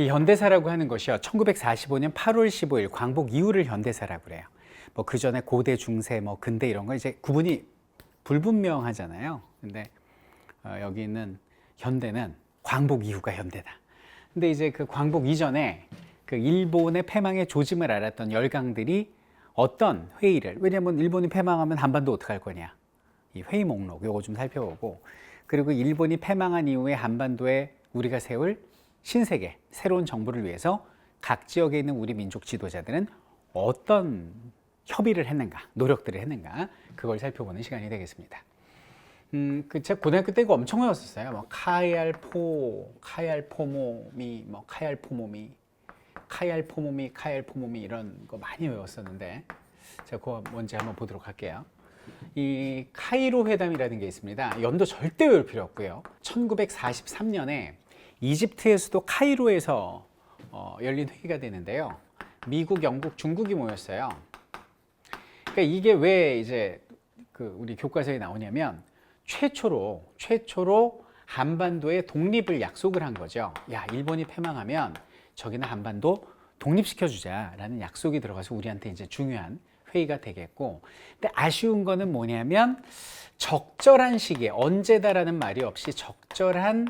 이 현대사라고 하는 것이요. 1945년 8월 15일 광복 이후를 현대사라고 그래요. 뭐 그 전에 고대, 중세, 뭐 근대 이런 거 이제 구분이 불분명하잖아요. 근데 어, 여기 있는 현대는 광복 이후가 현대다. 근데 이제 그 광복 이전에 그 일본의 패망의 조짐을 알았던 열강들이 어떤 회의를 왜냐하면 일본이 패망하면 한반도 어떡할 거냐 이 회의 목록 요거 좀 살펴보고 그리고 일본이 패망한 이후에 한반도에 우리가 세울 신세계 새로운 정부를 위해서 각 지역에 있는 우리 민족 지도자들은 어떤 협의를 했는가 노력들을 했는가 그걸 살펴보는 시간이 되겠습니다. 음, 그 제가 고등학교 때 이거 엄청 외웠었어요. 뭐 카얄포, 카얄포모미, 뭐 카얄포모미, 카얄포모미, 카얄포모미 이런 거 많이 외웠었는데 제가 그거 뭔지 한번 보도록 할게요. 이 카이로 회담이라는 게 있습니다. 연도 절대 외울 필요 없고요. 1943년에 이집트의 수도 카이로에서 어, 열린 회의가 되는데요. 미국, 영국, 중국이 모였어요. 그러니까 이게 왜 이제 그 우리 교과서에 나오냐면 최초로 최초로 한반도의 독립을 약속을 한 거죠. 야, 일본이 패망하면 저기는 한반도 독립시켜 주자라는 약속이 들어가서 우리한테 이제 중요한 회의가 되겠고. 근데 아쉬운 거는 뭐냐면 적절한 시기에 언제다라는 말이 없이 적절한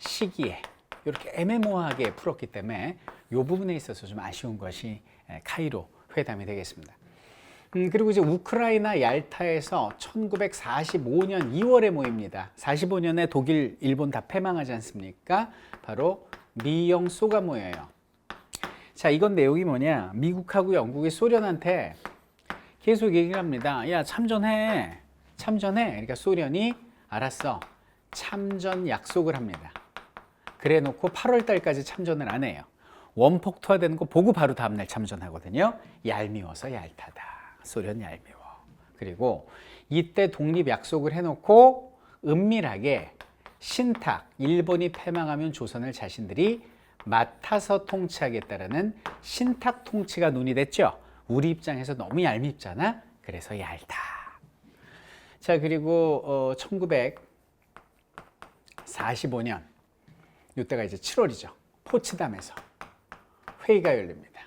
시기에 이렇게 애매모호하게 풀었기 때문에 이 부분에 있어서 좀 아쉬운 것이 에, 카이로 회담이 되겠습니다. 음, 그리고 이제 우크라이나 얄타에서 1945년 2월에 모입니다. 45년에 독일, 일본 다 패망하지 않습니까? 바로 미영 소가 모여요. 자, 이건 내용이 뭐냐? 미국하고 영국이 소련한테 계속 얘기를 합니다. 야, 참전해. 참전해. 그러니까 소련이 알았어. 참전 약속을 합니다. 그래 놓고 8월 달까지 참전을 안 해요. 원폭 투하 되는 거 보고 바로 다음날 참전하거든요. 얄미워서 얄타다. 소련 얄미워. 그리고 이때 독립 약속을 해놓고 은밀하게 신탁, 일본이 패망하면 조선을 자신들이 맡아서 통치하겠다라는 신탁 통치가 논의됐죠. 우리 입장에서 너무 얄밉잖아. 그래서 얄다. 자 그리고 어, 1945년 이때가 이제 7월이죠. 포츠담에서 회의가 열립니다.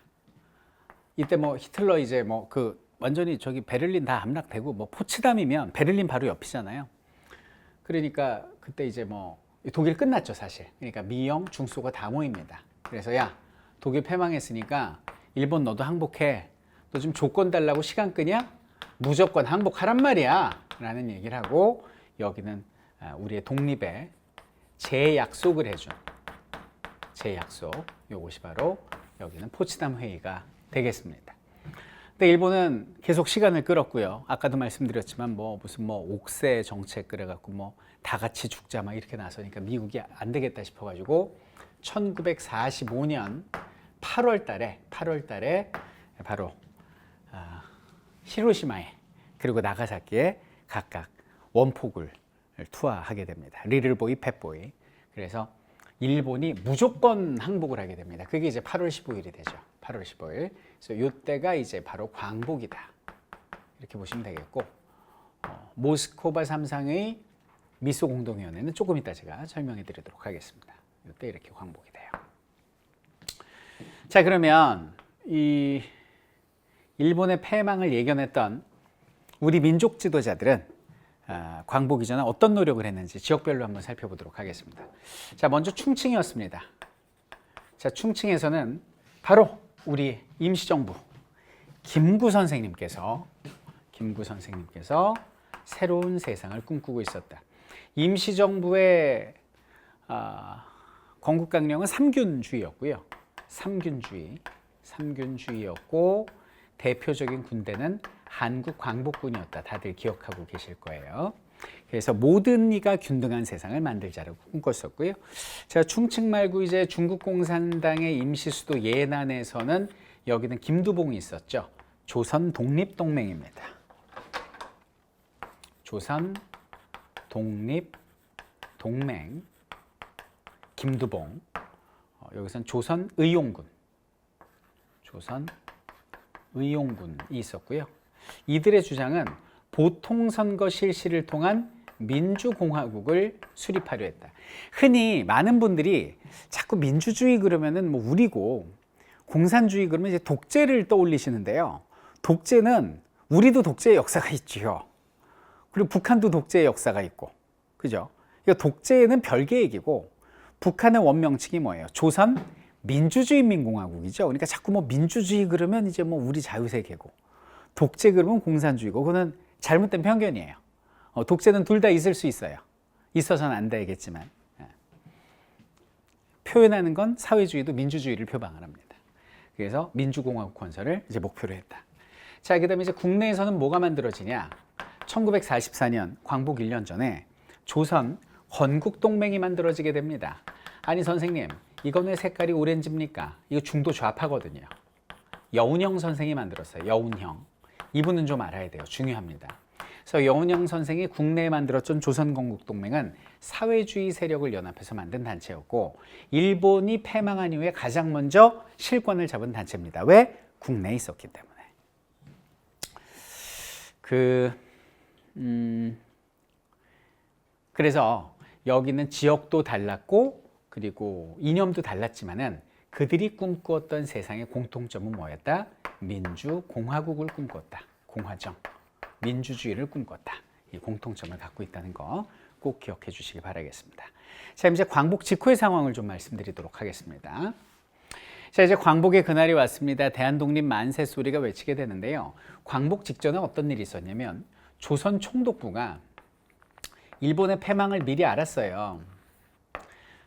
이때 뭐 히틀러 이제 뭐 그 완전히 저기 베를린 다 함락되고 뭐 포츠담이면 베를린 바로 옆이잖아요. 그러니까 그때 이제 뭐 독일 끝났죠 사실. 그러니까 미영 중소가 다 모입니다. 그래서 야 독일 패망했으니까 일본 너도 항복해. 너 지금 조건 달라고 시간 끄냐? 무조건 항복하란 말이야. 라는 얘기를 하고 여기는 아, 우리의 독립에 재약속을 해준 재약속 요것이 바로 여기는 포츠담 회의가 되겠습니다. 근데 일본은 계속 시간을 끌었고요. 아까도 말씀드렸지만 뭐 무슨 뭐 옥새 정책 그래갖고 뭐 다 같이 죽자 막 이렇게 나서니까 미국이 안 되겠다 싶어가지고 1945년 8월 달에 8월 달에 바로 아, 히로시마에 그리고 나가사키에 각각 원폭을 투하하게 됩니다. 리를보이, 펫보이. 그래서 일본이 무조건 항복을 하게 됩니다. 그게 이제 8월 15일이 되죠. 8월 15일. 그래서 이때가 이제 바로 광복이다. 이렇게 보시면 되겠고 어, 모스코바 삼상의 미소 공동위원회는 조금 이따 제가 설명해 드리도록 하겠습니다. 이때 이렇게 광복이 돼요. 자 그러면 이 일본의 패망을 예견했던 우리 민족 지도자들은 아, 광복 이전에 어떤 노력을 했는지 지역별로 한번 살펴보도록 하겠습니다. 자, 먼저 충칭이었습니다. 자, 충칭에서는 바로 우리 임시정부 김구 선생님께서 김구 선생님께서 새로운 세상을 꿈꾸고 있었다. 임시정부의 아, 건국강령은 삼균주의였고요. 삼균주의, 삼균주의였고 대표적인 군대는 한국 광복군이었다. 다들 기억하고 계실 거예요. 그래서 모든 이가 균등한 세상을 만들자라고 꿈꿨었고요. 자, 충칭 말고 이제 중국 공산당의 임시 수도 예난에서는 여기는 김두봉이 있었죠. 조선 독립 동맹입니다. 조선 독립 동맹 김두봉. 어, 여기서는 조선 의용군. 조선 의용군이 있었고요. 이들의 주장은 보통 선거 실시를 통한 민주공화국을 수립하려 했다. 흔히 많은 분들이 자꾸 민주주의 그러면은 뭐 우리고 공산주의 그러면 이제 독재를 떠올리시는데요. 독재는 우리도 독재의 역사가 있지요. 그리고 북한도 독재의 역사가 있고, 그죠? 이거 독재는 별개 얘기고 북한의 원명칭이 뭐예요? 조선 민주주의민공화국이죠. 그러니까 자꾸 뭐 민주주의 그러면 이제 뭐 우리 자유세계고 독재 그러면 공산주의고 그거는 잘못된 편견이에요. 어, 독재는 둘 다 있을 수 있어요. 있어서는 안 되겠지만 예. 표현하는 건 사회주의도 민주주의를 표방을 합니다. 그래서 민주공화국 건설을 이제 목표로 했다. 자, 그다음에 이제 국내에서는 뭐가 만들어지냐? 1944년 광복 1년 전에 조선 건국 동맹이 만들어지게 됩니다. 아니 선생님, 이건 왜 색깔이 오렌지입니까? 이거 중도 좌파거든요. 여운형 선생이 만들었어요. 여운형. 이분은 좀 알아야 돼요. 중요합니다. 그래서 여운형 선생이 국내에 만들었던 조선건국동맹은 사회주의 세력을 연합해서 만든 단체였고 일본이 패망한 이후에 가장 먼저 실권을 잡은 단체입니다. 왜? 국내에 있었기 때문에. 그 음, 그래서 여기는 지역도 달랐고 그리고 이념도 달랐지만은 그들이 꿈꾸었던 세상의 공통점은 뭐였다? 민주공화국을 꿈꿨다. 공화정, 민주주의를 꿈꿨다. 이 공통점을 갖고 있다는 거 꼭 기억해 주시기 바라겠습니다. 자, 이제 광복 직후의 상황을 좀 말씀드리도록 하겠습니다. 자, 이제 광복의 그날이 왔습니다. 대한독립 만세 소리가 외치게 되는데요. 광복 직전에 어떤 일이 있었냐면 조선 총독부가 일본의 패망을 미리 알았어요.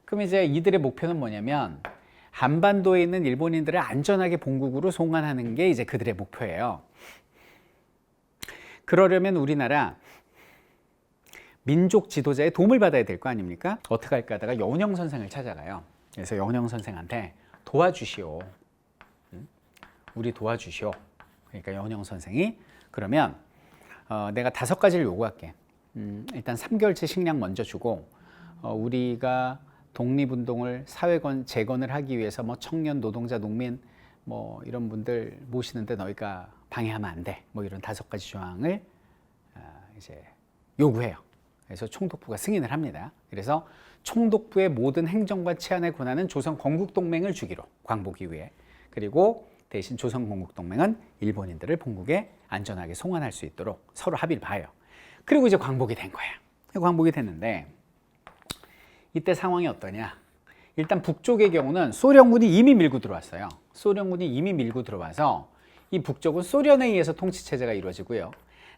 그럼 이제 이들의 목표는 뭐냐면 한반도에 있는 일본인들을 안전하게 본국으로 송환하는 게 이제 그들의 목표예요. 그러려면 우리나라 민족 지도자의 도움을 받아야 될 거 아닙니까? 어떻게 할까 하다가 여운형 선생을 찾아가요. 그래서 여운형 선생한테 도와주시오. 응? 우리 도와주시오. 그러니까 여운형 선생이 그러면 어, 내가 다섯 가지를 요구할게. 음, 일단 3개월치 식량 먼저 주고 어, 우리가 독립운동을 사회건 재건을 하기 위해서 뭐 청년, 노동자, 농민 뭐 이런 분들 모시는데 너희가 방해하면 안 돼. 뭐 이런 다섯 가지 조항을 어, 이제 요구해요. 그래서 총독부가 승인을 합니다. 그래서 총독부의 모든 행정과 치안의 권한은 조선 건국 동맹을 주기로 광복 이후에 그리고 대신 조선 건국 동맹은 일본인들을 본국에 안전하게 송환할 수 있도록 서로 합의를 봐요. 그리고 이제 광복이 된 거야. 광복이 됐는데 이때 상황이 어떠냐? 일단 북쪽의 경우는 소련군이 이미 밀고 들어왔어요. 소련군이 이미 밀고 들어와서 이 북쪽은 소련에 의해서 통치 체제가 이루어지고요.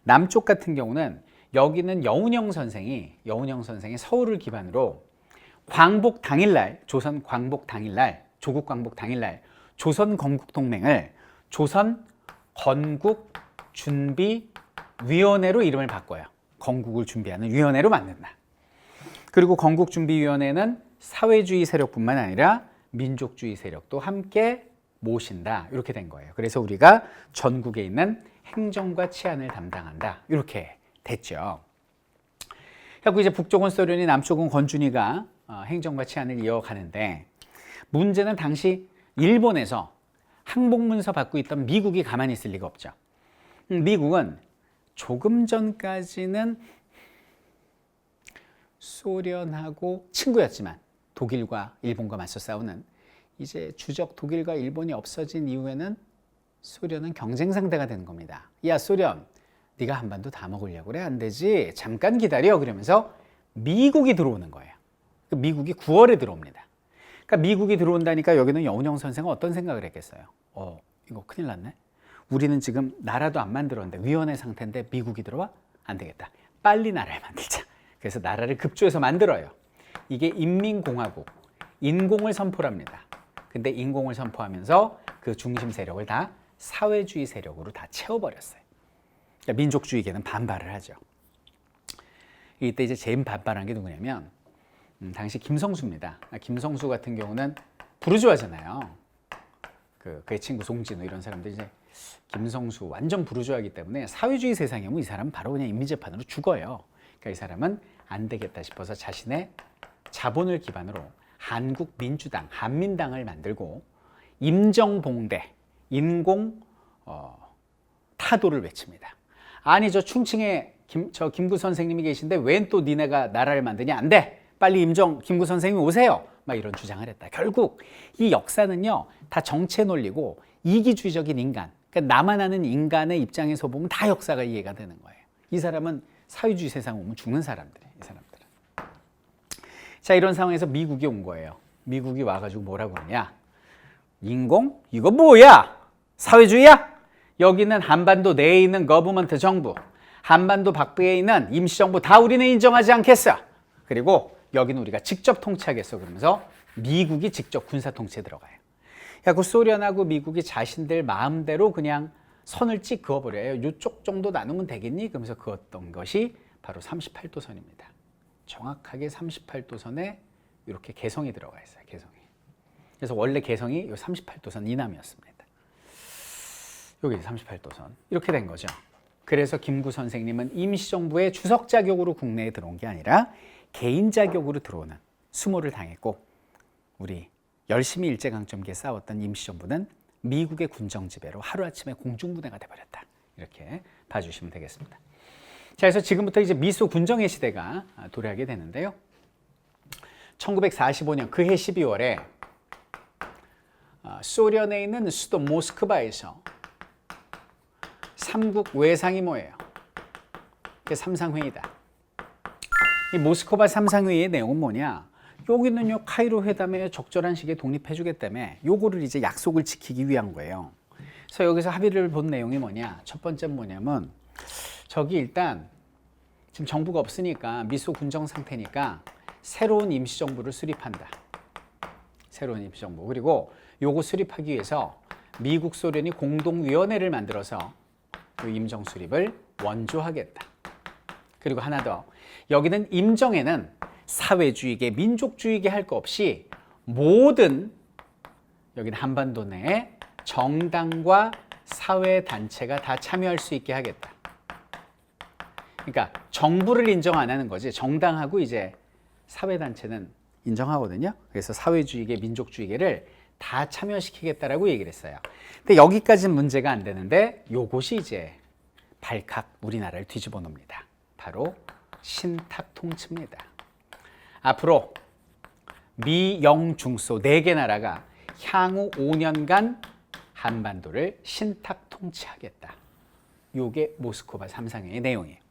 남쪽 같은 경우는 여기는 여운형 선생이 여운형 선생이 서울을 기반으로 광복 당일날 조선 광복 당일날 조국 광복 당일날 조선 건국 동맹을 조선 건국 준비 위원회로 이름을 바꿔요. 건국을 준비하는 위원회로 만든다. 그리고 건국준비위원회는 사회주의 세력뿐만 아니라 민족주의 세력도 함께 모신다. 이렇게 된 거예요. 그래서 우리가 전국에 있는 행정과 치안을 담당한다. 이렇게 됐죠. 그리고 이제 북쪽은 소련이 남쪽은 건준이가 어, 행정과 치안을 이어가는데 문제는 당시 일본에서 항복문서 받고 있던 미국이 가만히 있을 리가 없죠. 음, 미국은 조금 전까지는 소련하고 친구였지만 독일과 일본과 맞서 싸우는 이제 주적 독일과 일본이 없어진 이후에는 소련은 경쟁 상대가 되는 겁니다. 야 소련, 네가 한반도 다 먹으려고 그래 안 되지. 잠깐 기다려. 그러면서 미국이 들어오는 거예요. 그 미국이 9월에 들어옵니다. 그러니까 미국이 들어온다니까 여기는 여운형 선생은 어떤 생각을 했겠어요? 어, 이거 큰일 났네. 우리는 지금 나라도 안 만들었는데 위원회 상태인데 미국이 들어와? 안 되겠다. 빨리 나라를 만들자. 그래서 나라를 급조해서 만들어요. 이게 인민공화국, 인공을 선포합니다. 근데 인공을 선포하면서 그 중심 세력을 다 사회주의 세력으로 다 채워버렸어요. 그러니까 민족주의계는 반발을 하죠. 이때 이제 제일 반발한 게 누구냐면 음, 당시 김성수입니다. 김성수 같은 경우는 부르주아잖아요. 그 그의 친구 송진우 이런 사람들이 이제 김성수 완전 부르주아기 때문에 사회주의 세상에 뭐이 사람은 바로 그냥 인민재판으로 죽어요. 그러니까 이 사람은 안 되겠다 싶어서 자신의 자본을 기반으로 한국 민주당, 한민당을 만들고 임정봉대, 인공 어, 타도를 외칩니다. 아니 저 충칭에 김, 저 김구 선생님이 계신데 웬 또 니네가 나라를 만드냐? 안 돼. 빨리 임정 김구 선생님 오세요. 막 이런 주장을 했다. 결국 이 역사는요 다 정체 논리고 이기주의적인 인간. 그러니까 나만 아는 인간의 입장에서 보면 다 역사가 이해가 되는 거예요. 이 사람은 사회주의 세상 오면 죽는 사람들이에요. 이 사람들은. 자 이런 상황에서 미국이 온 거예요. 미국이 와가지고 뭐라고 그러냐? 인공? 이거 뭐야? 사회주의야? 여기는 한반도 내에 있는 거버먼트 정부, 한반도 밖에 있는 임시정부 다 우리는 인정하지 않겠어. 그리고 여기는 우리가 직접 통치하겠어. 그러면서 미국이 직접 군사 통치에 들어가요. 야, 그 소련하고 미국이 자신들 마음대로 그냥 선을 찍 그어버려요. 이쪽 정도 나누면 되겠니? 그러면서 그었던 것이 바로 38도 선입니다. 정확하게 38도 선에 이렇게 개성이 들어가 있어요. 개성이. 그래서 원래 개성이 이 38도 선 이남이었습니다. 여기 38도 선 이렇게 된 거죠. 그래서 김구 선생님은 임시정부의 주석 자격으로 국내에 들어온 게 아니라 개인 자격으로 들어오는 수모를 당했고 우리 열심히 일제강점기에 싸웠던 임시정부는 미국의 군정 지배로 하루아침에 공중분해가 돼버렸다. 이렇게 봐주시면 되겠습니다. 자, 그래서 지금부터 이제 미소 군정의 시대가 도래하게 되는데요. 1945년 그해 12월에 아, 소련에 있는 수도 모스크바에서 삼국 외상이 모여요. 그게 삼상회의다. 이 모스크바 삼상회의의 내용은 뭐냐? 여기는 요 카이로 회담에 적절한 시기에 독립해주겠다며 요거를 이제 약속을 지키기 위한 거예요. 그래서 여기서 합의를 본 내용이 뭐냐? 첫 번째는 뭐냐면 저기 일단 지금 정부가 없으니까 미소 군정 상태니까 새로운 임시정부를 수립한다. 새로운 임시정부 그리고 요거 수립하기 위해서 미국 소련이 공동위원회를 만들어서 그 임정 수립을 원조하겠다. 그리고 하나 더 여기는 임정에는 사회주의계, 민족주의계 할 거 없이 모든 여기는 한반도 내에 정당과 사회 단체가 다 참여할 수 있게 하겠다. 그러니까 정부를 인정 안 하는 거지 정당하고 이제 사회 단체는 인정하거든요. 그래서 사회주의계, 민족주의계를 다 참여시키겠다라고 얘기를 했어요. 근데 여기까지는 문제가 안 되는데 요것이 이제 발칵 우리나라를 뒤집어 놓습니다. 바로 신탁 통치입니다. 앞으로 미, 영, 중소 네 개 나라가 향후 5년간 한반도를 신탁 통치하겠다. 요게 모스크바 삼상회의 내용이에요.